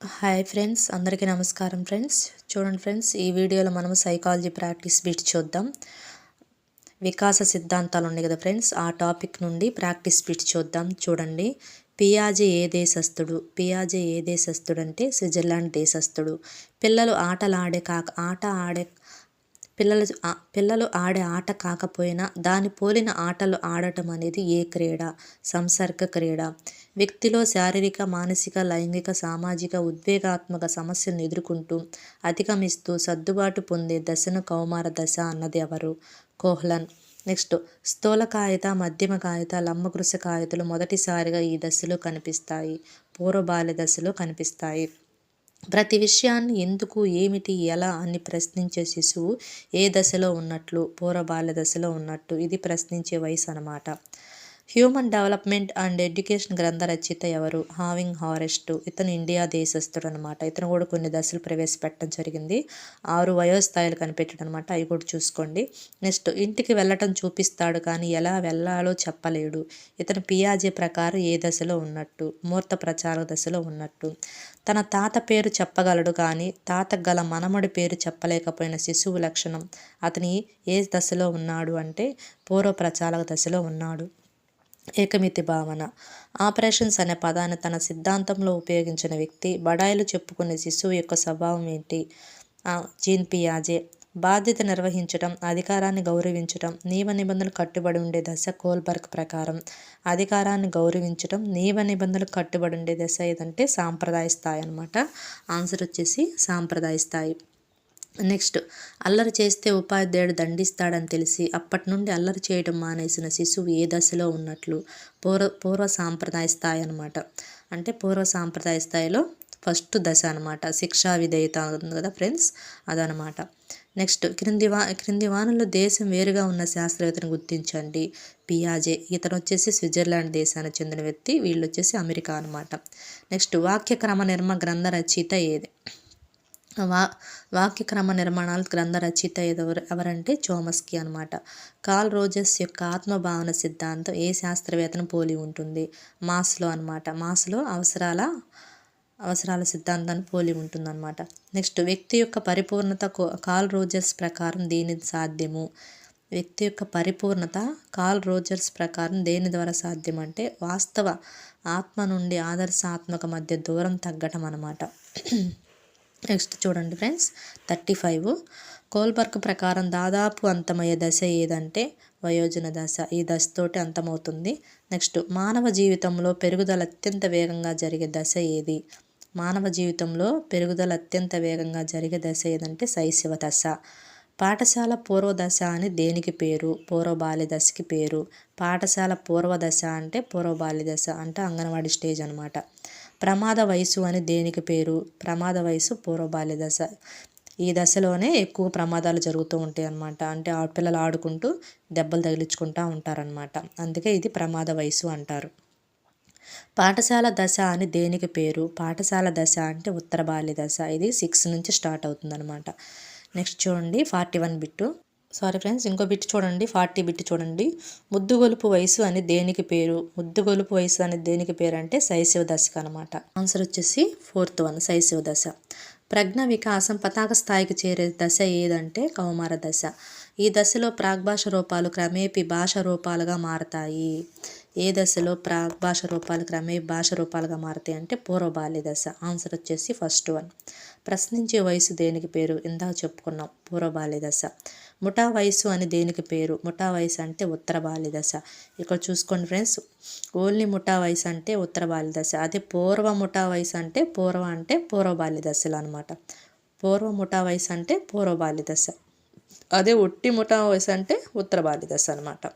Hi friends అందరికీ నమస్కారం friends. చూడండి ఫ్రెండ్స్ ఈ వీడియోలో మనం సైకాలజీ ప్రాక్టీస్ బిట్ చూద్దాం. వికాస సిద్ధాంతాలు ఉన్నాయి కదా ఫ్రెండ్స్ ఆ టాపిక్ నుండి ప్రాక్టీస్ బిట్ చూద్దాం. చూడండి. పియాజే ఏ దేశస్థుడు? పియాజే ఏ దేశస్థుడు అంటే స్విట్జర్లాండ్ దేశస్థుడు. పిల్లలు ఆటలాడే కాక ఆట ఆడే పిల్లలు పిల్లలు ఆడే ఆట కాకపోయినా దాని పోలిన ఆటలు ఆడటం అనేది ఏ క్రీడ? సంసర్గ క్రీడ. వ్యక్తిలో శారీరక మానసిక లైంగిక సామాజిక ఉద్వేగాత్మక సమస్యలను ఎదుర్కొంటూ అధిగమిస్తూ సర్దుబాటు పొందే దశను కౌమార దశ అన్నది ఎవరు? కోహ్లన్. నెక్స్ట్ స్థూలకాయత మధ్యమ కాగిత లంబకృశ కాయతలు మొదటిసారిగా ఈ దశలో కనిపిస్తాయి. పూర్వబాల్య దశలో కనిపిస్తాయి. ప్రతి విషయాన్ని ఎందుకు ఏమిటి ఎలా అని ప్రశ్నించే శిశువు ఏ దశలో ఉన్నట్లు పూర్వ బాల్య దశలో ఉన్నట్టు ఇది ప్రశ్నించే వయసు అనమాట హ్యూమన్ డెవలప్మెంట్ అండ్ ఎడ్యుకేషన్ గ్రంథ రచయిత ఎవరు? హావింగ్ హారెస్ట్ ఇతను ఇండియా దేశస్థుడు అనమాట ఇతను కూడా కొన్ని దశలు ప్రవేశపెట్టడం జరిగింది. ఆరు వయోస్థాయిలు కనిపెట్టడం అనమాట అవి కూడా చూసుకోండి. నెక్స్ట్ ఇంటికి వెళ్ళటం చూపిస్తాడు కానీ ఎలా వెళ్ళాలో చెప్పలేడు. ఇతను పియాజే ప్రకారం ఏ దశలో ఉన్నట్టు మూర్త ప్రచార దశలో ఉన్నట్టు. తన తాత పేరు చెప్పగలడు కానీ తాత గల మనమడి పేరు చెప్పలేకపోయిన శిశువు లక్షణం అతని ఏ దశలో ఉన్నాడు అంటే పూర్వ ప్రచారక దశలో ఉన్నాడు. ఏకమితి భావన. ఆపరేషన్స్ అనే పదాన్ని తన సిద్ధాంతంలో ఉపయోగించిన వ్యక్తి బడాయిలు చెప్పుకునే శిశువు యొక్క స్వభావం ఏంటి? జీన్ పియాజే. బాధ్యత నిర్వహించడం అధికారాన్ని గౌరవించడం నియమ నిబంధనలు కట్టుబడి ఉండే దశ కోల్బర్గ్ ప్రకారం. అధికారాన్ని గౌరవించడం నియమ నిబంధనలు కట్టుబడి ఉండే దశ ఏదంటే సాంప్రదాయ స్థాయి అనమాట ఆన్సర్ వచ్చేసి సాంప్రదాయ స్థాయి. నెక్స్ట్ అల్లరి చేస్తే ఉపాధ్యాయుడు దండిస్తాడని తెలిసి అప్పటి నుండి అల్లరి చేయడం మానేసిన శిశువు ఏ దశలో ఉన్నట్లు? పూర్వ పూర్వ సాంప్రదాయ స్థాయి అనమాట అంటే పూర్వ సాంప్రదాయ స్థాయిలో ఫస్ట్ దశ అనమాట శిక్షా విధేయత ఉంది కదా ఫ్రెండ్స్? అదనమాట నెక్స్ట్ క్రింది వా క్రింది వానంలో దేశం వేరుగా ఉన్న శాస్త్రవేత్తను గుర్తించండి. పియాజే. ఇతను వచ్చేసి స్విట్జర్లాండ్ దేశానికి చెందిన వ్యక్తి. వీళ్ళు వచ్చేసి అమెరికా అనమాట నెక్స్ట్ వాక్యక్రమ నిర్మ గ్రంథ రచయిత ఏది? వా వాక్య క్రమ గ్రంథ రచయిత ఎవరు ఎవరంటే చోమస్కి అనమాట కాల్ రోజెస్ యొక్క ఆత్మభావన సిద్ధాంతం ఏ శాస్త్రవేత్తను పోలి ఉంటుంది? మాస్లో అనమాట మాస్లో అవసరాల అవసరాల సిద్ధాంతాన్ని పోలి ఉంటుందన్నమాట. నెక్స్ట్ వ్యక్తి యొక్క పరిపూర్ణత కో- కాల్ రోజర్స్ ప్రకారం దేని సాధ్యము? వ్యక్తి యొక్క పరిపూర్ణత కాల్ రోజర్స్ ప్రకారం దేని ద్వారా సాధ్యం అంటే వాస్తవ ఆత్మ నుండి ఆదర్శాత్మక మధ్య దూరం తగ్గటం అన్నమాట. నెక్స్ట్ చూడండి ఫ్రెండ్స్ థర్టీ ఫైవ్. కోల్బర్గ్ ప్రకారం దాదాపు అంతమయ్యే దశ ఏదంటే వయోజన దశ. ఈ దశతోటి అంతమవుతుంది. నెక్స్ట్ మానవ జీవితంలో పెరుగుదల అత్యంత వేగంగా జరిగే దశ ఏది? మానవ జీవితంలో పెరుగుదల అత్యంత వేగంగా జరిగే దశ ఏదంటే శైశవ దశ. పాఠశాల పూర్వ దశ అని దేనికి పేరు? పూర్వ బాల్య దశకి పేరు. పాఠశాల పూర్వ దశ అంటే పూర్వ బాల్య దశ అంటే అంగన్వాడీ స్టేజ్ అనమాట ప్రమాద వయసు అని దేనికి పేరు? ప్రమాద వయసు పూర్వ బాల్య దశ. ఈ దశలోనే ఎక్కువ ప్రమాదాలు జరుగుతూ ఉంటాయి అన్నమాట. అంటే ఆ పిల్లలు ఆడుకుంటూ దెబ్బలు తగిలించుకుంటూ ఉంటారనమాట అందుకే ఇది ప్రమాద వయసు అంటారు. పాఠశాల దశ అని దేనికి పేరు? పాఠశాల దశ అంటే ఉత్తర బాల్య దశ. ఇది సిక్స్ నుంచి స్టార్ట్ అవుతుందన్నమాట. నెక్స్ట్ చూడండి forty one bit. Sorry friends ఇంకో బిట్ చూడండి ఫార్టీ బిట్ చూడండి. ముద్దుగొలుపు వయసు అని దేనికి పేరు? ముద్దుగొలుపు వయసు అని దేనికి పేరు అంటే శైశవ దశకు అనమాట ఆన్సర్ వచ్చేసి ఫోర్త్ వన్ శైశవ దశ. ప్రజ్ఞ వికాసం పతాక స్థాయికి చేరే దశ ఏదంటే కౌమార దశ. ఈ దశలో ప్రాగ్భాష రూపాలు క్రమేపీ భాష రూపాలుగా మారతాయి. ఏ దశలో ప్రాగ్భాష రూపాలు క్రమే భాష రూపాలుగా మారుతాయి అంటే పూర్వ బాల్య దశ. ఆన్సర్ వచ్చేసి ఫస్ట్ వన్. ప్రశ్నించే వయసు దేనికి పేరు? ఇందాక చెప్పుకున్నాం పూర్వ బాల్య దశ. ముఠా వయసు అని దేనికి పేరు? ముఠా వయసు అంటే ఉత్తర బాల్య దశ. ఇక్కడ చూసుకోండి ఫ్రెండ్స్ ఓన్లీ ముఠా వయసు అంటే ఉత్తర బాల్య దశ. అదే పూర్వ ముఠా వయసు అంటే పూర్వ అంటే పూర్వ బాల్య దశలు అనమాట పూర్వ ముఠా వయసు అంటే పూర్వ బాల్య దశ. అదే ఒట్టి ముఠా వయసు అంటే ఉత్తర బాల్య దశ అనమాట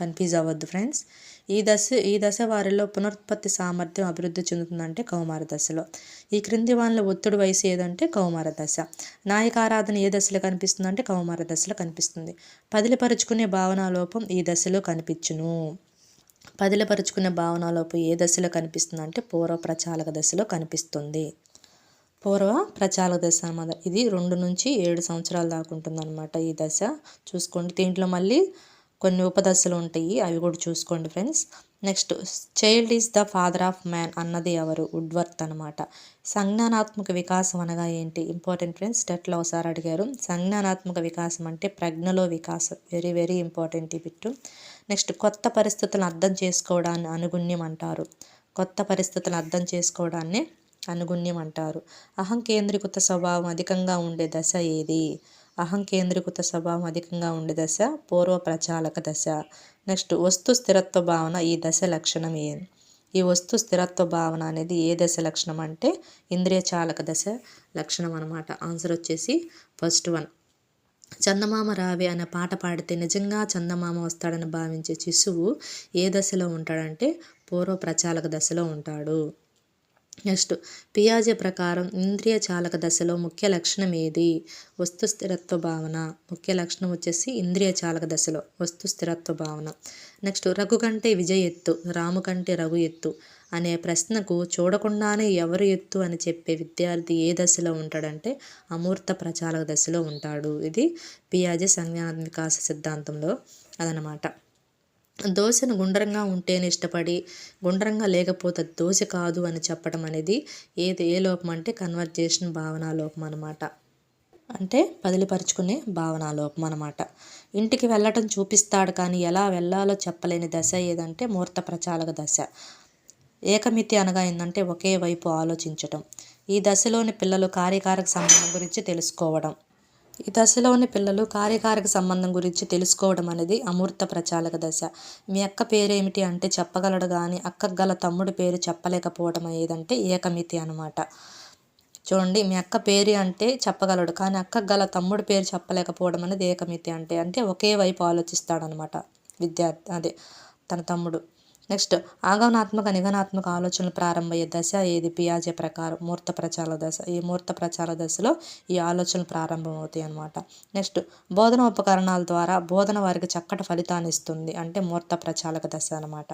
కన్ఫ్యూజ్ అవ్వద్దు ఫ్రెండ్స్. ఈ దశ ఈ దశ వారిలో పునరుత్పత్తి సామర్థ్యం అభివృద్ధి చెందుతుందంటే కౌమార దశలో. ఈ క్రింది వాళ్ళ ఒత్తిడి వయసు ఏదంటే కౌమార దశ. నాయకారాధన ఏ దశలో కనిపిస్తుందంటే కౌమార దశలో కనిపిస్తుంది. పదిలిపరుచుకునే భావన లోపం ఈ దశలో కనిపించును. పదిలపరుచుకునే భావనలోపు ఏ దశలో కనిపిస్తుంది అంటే పూర్వ ప్రచాలక దశలో కనిపిస్తుంది. పూర్వ ప్రచాలక దశ అన్నమాట. ఇది రెండు నుంచి ఏడు సంవత్సరాల దాకా ఉంటుందన్నమాట ఈ దశ. చూసుకోండి దీంట్లో మళ్ళీ కొన్ని ఉపదశలు ఉంటాయి అవి కూడా చూసుకోండి friends. Next child is the father of man అన్నది ఎవరు? వుడ్వర్త్ అనమాట సంజ్ఞానాత్మక వికాసం అనగా ఏంటి? ఇంపార్టెంట్ ఫ్రెండ్స్ టెట్లో ఒకసారి అడిగారు. సంజ్ఞానాత్మక వికాసం అంటే ప్రజ్ఞలో వికాసం. వెరీ వెరీ ఇంపార్టెంట్ ఈ బిట్టు. నెక్స్ట్ కొత్త పరిస్థితులను అర్థం చేసుకోవడాన్ని అనుగుణ్యం అంటారు. కొత్త పరిస్థితులను అర్థం చేసుకోవడాన్ని అనుగుణ్యం అంటారు. అహం కేంద్రీకృత స్వభావం అధికంగా ఉండే దశ ఏది? అహంకేంద్రీకృత స్వభావం అధికంగా ఉండే దశ పూర్వ ప్రచాలక దశ. నెక్స్ట్ వస్తు స్థిరత్వ భావన ఈ దశ లక్షణం ఏం ఈ వస్తు స్థిరత్వ భావన అనేది ఏ దశ లక్షణం అంటే ఇంద్రియ చాలక దశ లక్షణం అనమాట ఆన్సర్ వచ్చేసి ఫస్ట్ వన్. చందమామ రావి అనే పాట పాడితే నిజంగా చందమామ వస్తాడని భావించే శిశువు ఏ దశలో ఉంటాడంటే పూర్వ ప్రచాలక దశలో ఉంటాడు. నెక్స్ట్ పియాజే ప్రకారం ఇంద్రియ చాలక దశలో ముఖ్య లక్షణం ఏది? వస్తు స్థిరత్వ భావన. ముఖ్య లక్షణం వచ్చేసి ఇంద్రియ చాలక దశలో వస్తు స్థిరత్వ భావన. నెక్స్ట్ రఘు కంటే విజయ ఎత్తు రాము కంటే రఘు ఎత్తు అనే ప్రశ్నకు చూడకుండానే ఎవరు ఎత్తు అని చెప్పే విద్యార్థి ఏ దశలో ఉంటాడంటే అమూర్త ప్రచాలక దశలో ఉంటాడు. ఇది పియాజే సంజ్ఞాన వికాస సిద్ధాంతంలో అదనమాట. దోశను గుండ్రంగా ఉంటేనే ఇష్టపడి గుండ్రంగా లేకపోతే దోశ కాదు అని చెప్పడం అనేది ఏది ఏ లోపం అంటే కన్వర్జేషన్ భావన లోపం అనమాట అంటే బదిలిపరుచుకునే భావన లోపం అనమాట ఇంటికి వెళ్ళటం చూపిస్తాడు కానీ ఎలా వెళ్ళాలో చెప్పలేని దశ ఏదంటే మూర్త ప్రచాలక దశ. ఏకమితి అనగా ఏంటంటే ఒకే వైపు ఆలోచించటం. ఈ దశలోని పిల్లలు కార్యకారక సంబంధం గురించి తెలుసుకోవడం. ఈ దశలోని పిల్లలు కార్యకారక సంబంధం గురించి తెలుసుకోవడం అనేది అమూర్త ప్రచాలక దశ. మీ అక్క పేరేమిటి అంటే చెప్పగలడు కానీ అక్కకు గల తమ్ముడి పేరు చెప్పలేకపోవడం ఏదంటే ఏకమితి అనమాట చూడండి మీ అక్క పేరు అంటే చెప్పగలడు కానీ అక్కకు గల తమ్ముడి పేరు చెప్పలేకపోవడం అనేది ఏకమితి అంటే అంటే ఒకే వైపు ఆలోచిస్తాడనమాట విద్యార్థి అదే తన తమ్ముడు. నెక్స్ట్ ఆగమనాత్మక నిగనాత్మక ఆలోచనలు ప్రారంభమయ్యే దశ ఏది? పియాజే ప్రకారం మూర్త ప్రచార దశ. ఈ మూర్త ప్రచార దశలో ఈ ఆలోచనలు ప్రారంభమవుతాయి అన్నమాట. నెక్స్ట్ బోధన ఉపకరణాల ద్వారా బోధన వారికి చక్కటి ఫలితాన్ని ఇస్తుంది. అంటే మూర్త ప్రచారక దశ అనమాట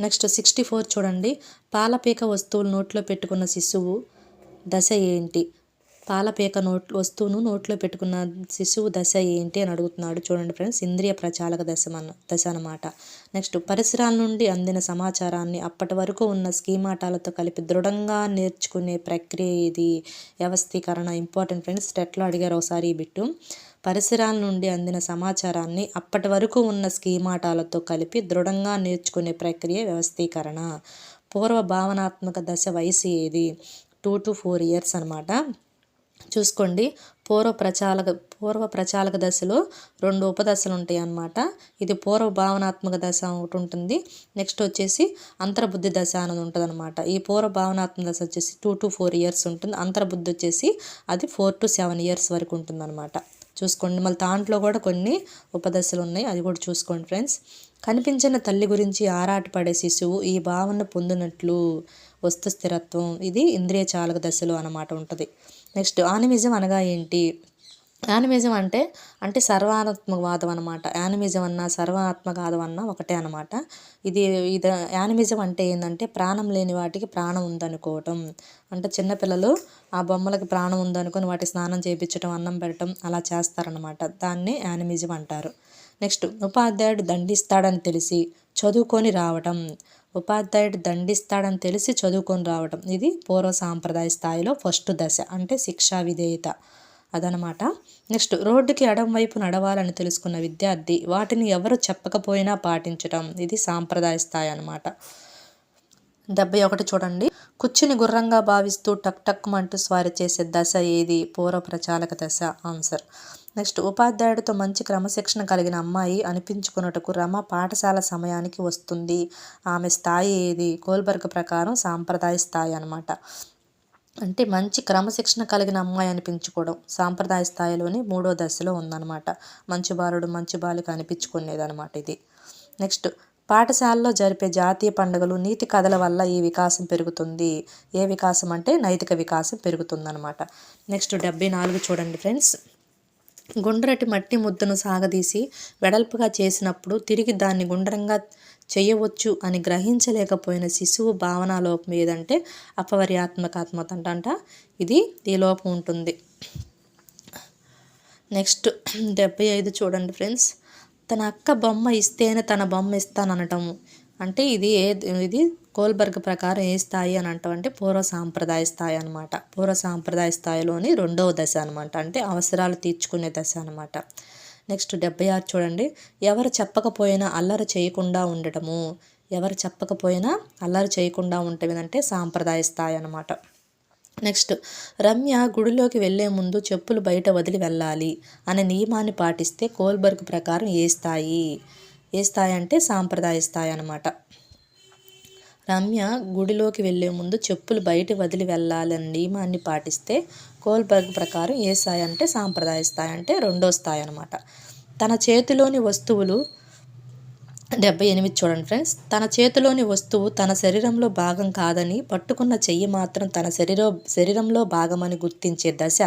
నెక్స్ట్ సిక్స్టీ ఫోర్ చూడండి. పాలపీక వస్తువులు నోట్లో పెట్టుకున్న శిశువు దశ ఏంటి? పాలపేక నోట్ వస్తువును నోట్లో పెట్టుకున్న శిశువు దశ ఏంటి అని అడుగుతున్నాడు. చూడండి ఫ్రెండ్స్ ఇంద్రియ ప్రచాలక దశ మన దశ అనమాట నెక్స్ట్ పరిసరాల నుండి అందిన సమాచారాన్ని అప్పటి వరకు ఉన్న స్కీమాటాలతో కలిపి దృఢంగా నేర్చుకునే ప్రక్రియ ఇది వ్యవస్థీకరణ ఇంపార్టెంట్ ఫ్రెండ్స్ టెట్లో అడిగారు ఒకసారి ఈ బిట్టు. పరిసరాల నుండి అందిన సమాచారాన్ని అప్పటి వరకు ఉన్న స్కీమాటాలతో కలిపి దృఢంగా నేర్చుకునే ప్రక్రియ వ్యవస్థీకరణ. పూర్వ భావనాత్మక దశ వయసు ఏది? టూ టు ఫోర్ ఇయర్స్ అనమాట చూసుకోండి. పూర్వ ప్రచాలక పూర్వ ప్రచాలక దశలో రెండు ఉపదశలు ఉంటాయి అన్నమాట. ఇది పూర్వ భావనాత్మక దశ ఒకటి ఉంటుంది. నెక్స్ట్ వచ్చేసి అంతర్బుద్ధి దశ అనేది ఉంటుంది అనమాట ఈ పూర్వ భావనాత్మక దశ వచ్చేసి టూ టు ఫోర్ ఇయర్స్ ఉంటుంది. అంతర్బుద్ధి వచ్చేసి అది ఫోర్ టు సెవెన్ ఇయర్స్ వరకు ఉంటుంది అనమాట చూసుకోండి. మళ్ళీ దాంట్లో కూడా కొన్ని ఉపదశలు ఉన్నాయి అది కూడా చూసుకోండి ఫ్రెండ్స్. కనిపించిన తల్లి గురించి ఆరాటపడే శిశువు ఈ భావన పొందినట్లు వస్తు స్థిరత్వం ఇది ఇంద్రియ చాలక దశలో అనమాట ఉంటుంది. నెక్స్ట్ ఆనిమిజం అనగా ఏంటి? యానిమిజం అంటే అంటే సర్వాత్మకవాదం అనమాట యానిమిజం అన్న సర్వాత్మకవాదం అన్న ఒకటే అనమాట ఇది ఇది యానిమిజం అంటే ఏంటంటే ప్రాణం లేని వాటికి ప్రాణం ఉందనుకోవటం. అంటే చిన్నపిల్లలు ఆ బొమ్మలకి ప్రాణం ఉందనుకొని వాటి స్నానం చేయించడం అన్నం పెట్టడం అలా చేస్తారనమాట దాన్ని యానిమిజం అంటారు. నెక్స్ట్ ఉపాధ్యాయుడు దండిస్తాడని తెలిసి చదువుకొని రావటం. ఉపాధ్యాయుడు దండిస్తాడని తెలిసి చదువుకొని రావటం. ఇది పూర్వ సాంప్రదాయ స్థాయిలో ఫస్ట్ దశ అంటే శిక్షా విధేయత అదనమాట. నెక్స్ట్ రోడ్డుకి ఎడం వైపు నడవాలని తెలుసుకున్న విద్యార్థి వాటిని ఎవరు చెప్పకపోయినా పాటించటం. ఇది సాంప్రదాయ స్థాయి అనమాట డెబ్బై ఒకటి చూడండి. కుర్చీని గుర్రంగా భావిస్తూ టక్ టక్ మంటూ స్వారీ చేసే దశ ఏది? పూర్వ ప్రచాలక దశ. ఆన్సర్. నెక్స్ట్ ఉపాధ్యాయుడితో మంచి క్రమశిక్షణ కలిగిన అమ్మాయి అనిపించుకున్నటకు రమ పాఠశాల సమయానికి వస్తుంది. ఆమె స్థాయి ఏది? కోల్బర్గ్ ప్రకారం సాంప్రదాయ స్థాయి అనమాట అంటే మంచి క్రమశిక్షణ కలిగిన అమ్మాయి అనిపించుకోవడం సాంప్రదాయ స్థాయిలోని మూడో దశలో ఉందన్నమాట. మంచి బాలుడు మంచి బాలిక అనిపించుకునేది అనమాట ఇది. నెక్స్ట్ పాఠశాలలో జరిపే జాతీయ పండుగలు నీతి కథల వల్ల ఈ వికాసం పెరుగుతుంది. ఏ వికాసం అంటే నైతిక వికాసం పెరుగుతుందన్నమాట. నెక్స్ట్ డెబ్బై నాలుగు చూడండి ఫ్రెండ్స్. గుండ్రటి మట్టి ముద్దను సాగదీసి వెడల్పుగా చేసినప్పుడు తిరిగి దాన్ని గుండ్రంగా చేయవచ్చు అని గ్రహించలేకపోయిన శిశువు భావన లోపం ఏదంటే అపవర్యాత్మకాత్మత అంట ఇది ఈ లోపం ఉంటుంది. నెక్స్ట్ డెబ్బై ఐదు చూడండి ఫ్రెండ్స్. తన అక్క బొమ్మ ఇస్తేనే తన బొమ్మ ఇస్తాననటం అంటే ఇది ఏ ఇది కోల్బర్గ్ ప్రకారం ఏ స్థాయి అని అంటామంటే పూర్వ సాంప్రదాయ స్థాయి అనమాట పూర్వ సాంప్రదాయ స్థాయిలోని రెండవ దశ అనమాట అంటే అవసరాలు తీర్చుకునే దశ అనమాట నెక్స్ట్ డెబ్బై ఆరు చూడండి. ఎవరు చెప్పకపోయినా అల్లరి చేయకుండా ఉండటము. ఎవరు చెప్పకపోయినా అల్లరి చేయకుండా ఉండటం అంటే సాంప్రదాయ స్థాయి అనమాట నెక్స్ట్ రమ్య గుడిలోకి వెళ్ళే ముందు చెప్పులు బయట వదిలి వెళ్ళాలి అనే నియమాన్ని పాటిస్తే కోల్బర్గ్ ప్రకారం ఏ స్థాయి? ఏ స్థాయి అంటే సాంప్రదాయ స్థాయి అనమాట రమ్య గుడిలోకి వెళ్ళే ముందు చెప్పులు బయట వదిలి వెళ్ళాలని నియమాన్ని పాటిస్తే కోల్బర్గ్ ప్రకారం ఏ స్థాయి అంటే సాంప్రదాయ స్థాయి అంటే రెండో స్థాయి అనమాట తన చేతిలోని వస్తువులు డెబ్బై ఎనిమిది చూడండి ఫ్రెండ్స్. తన చేతిలోని వస్తువు తన శరీరంలో భాగం కాదని పట్టుకున్న చెయ్యి మాత్రం తన శరీర శరీరంలో భాగమని గుర్తించే దశ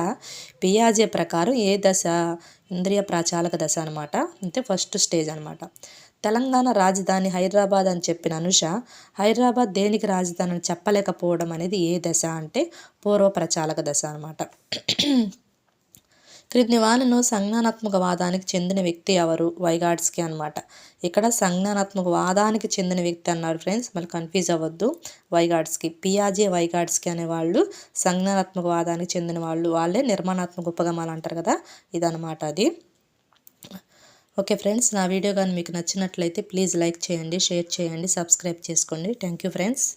పియాజే ప్రకారం ఏ దశ? ఇంద్రియ ప్రాచాలక దశ అనమాట అంటే ఫస్ట్ స్టేజ్ అనమాట తెలంగాణ రాజధాని హైదరాబాద్ అని చెప్పిన అనుష హైదరాబాద్ దేనికి రాజధాని అని చెప్పలేకపోవడం అనేది ఏ దశ అంటే పూర్వ ప్రచాలక దశ అనమాట క్రింది వాళ్ళను సంజ్ఞానాత్మక వాదానికి చెందిన వ్యక్తి ఎవరు? వైగాడ్స్కి అనమాట ఇక్కడ సంజ్ఞానాత్మక వాదానికి చెందిన వ్యక్తి అన్నారు ఫ్రెండ్స్. మళ్ళీ కన్ఫ్యూజ్ అవ్వద్దు. వైగాడ్స్కి పియాజే వైగాడ్స్కి అనేవాళ్ళు సంజ్ఞానాత్మక వాదానికి చెందిన వాళ్ళు. వాళ్ళే నిర్మాణాత్మక ఉపగమాలు అంటారు కదా? ఇదనమాట అది. ఓకే ఫ్రెండ్స్ నా వీడియో కానీ మీకు నచ్చినట్లయితే ప్లీజ్ లైక్ చేయండి షేర్ చేయండి సబ్స్క్రైబ్ చేసుకోండి. Thank you friends.